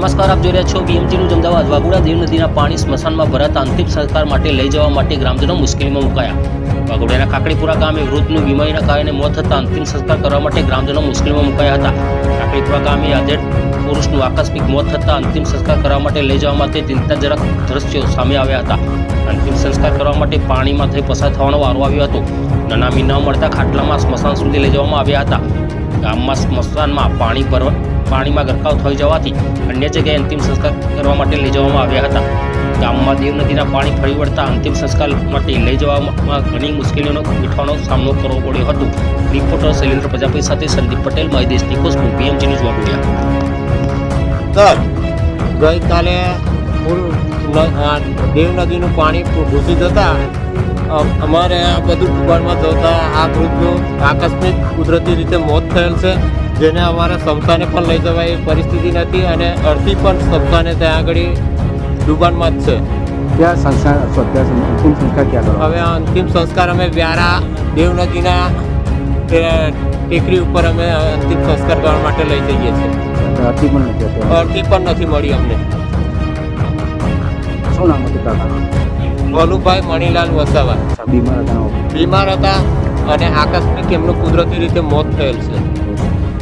નમસ્કાર, આપ જોઈ રહ્યા છો બીએમજી જમદાવાદ વાઘોડા દેવ નદીના પાણી સ્મશાનમાં ભરાતા અંતિમ સંસ્કાર માટે લઈ જવા માટે ગ્રામજનો મુશ્કેલીમાં મુકાયા. વાઘોડિયાના કાકડીપુરા ગામે વૃદ્ધનું બીમારીના કારણે મોત થતાં અંતિમ સંસ્કાર કરવા માટે ગ્રામજનો મુશ્કેલીમાં મુકાયા હતા. કાકડીપુરા ગામે આજે પુરુષનું આકસ્મિક મોત થતાં અંતિમ સંસ્કાર કરવા માટે લઈ જવા માટે ચિંતાજનક દ્રશ્યો સામે આવ્યા હતા. અંતિમ સંસ્કાર કરવા માટે પાણીમાં થઈ પસાર થવાનો વારો આવ્યો હતો. નનામી ન મળતા ખાટલામાં સ્મશાન સુધી લઈ જવામાં આવ્યા હતા. ગામમાં સ્મશાનમાં પાણી ભરવા પાણીમાં ગરકાવ થઈ જવાથી અન્ય જગ્યાએ અંતિમ સંસ્કાર કરવા માટે લઈ જવામાં આવ્યા હતા. ગામમાં દેવ નદીના પાણી ફરી વળતા અંતિમ સંસ્કાર માટે લઈ જવામાં ઘણી મુશ્કેલીઓનો વેઠવાનો સામનો કરવો પડ્યો હતો. રિપોર્ટર શૈલેન્દ્ર પ્રજાપતિ સાથે Sandeep Patel, મહેદેશની Khushbu, PMG news Waghodia. Sir, ગઈકાલે દેવ નદીનું પાણી ઘૂસી હતા. અમ- અમારે આ બધું ડૂબાણમાં જતા આ વૃદ્ધનું આકસ્મિક કુદરતી રીતે મોત થયેલ છે. જેને અમારા સંસ્થાને પણ લઈ જવાય એ પરિસ્થિતિ નથી અને અડધી પણ સંસ્થાને ત્યાં આગળ ડુબાણમાં જ છે. ક્યાં સંસ્થા અંતિમ સંસ્કાર હવે અંતિમ સંસ્કાર અમે વ્યારા દેવનદીના ટેકરી ઉપર અમે અંતિમ સંસ્કાર કરવા માટે લઈ જઈએ છીએ. અરજી પણ નથી અરજી પણ નથી મળી અમને. શું નામ ભોલુભાઈ મણીલાલ વસાવા. બીમાર હતા? બીમાર હતા અને આકસ્મિક એમનું કુદરતી રીતે મોત થયેલ છે.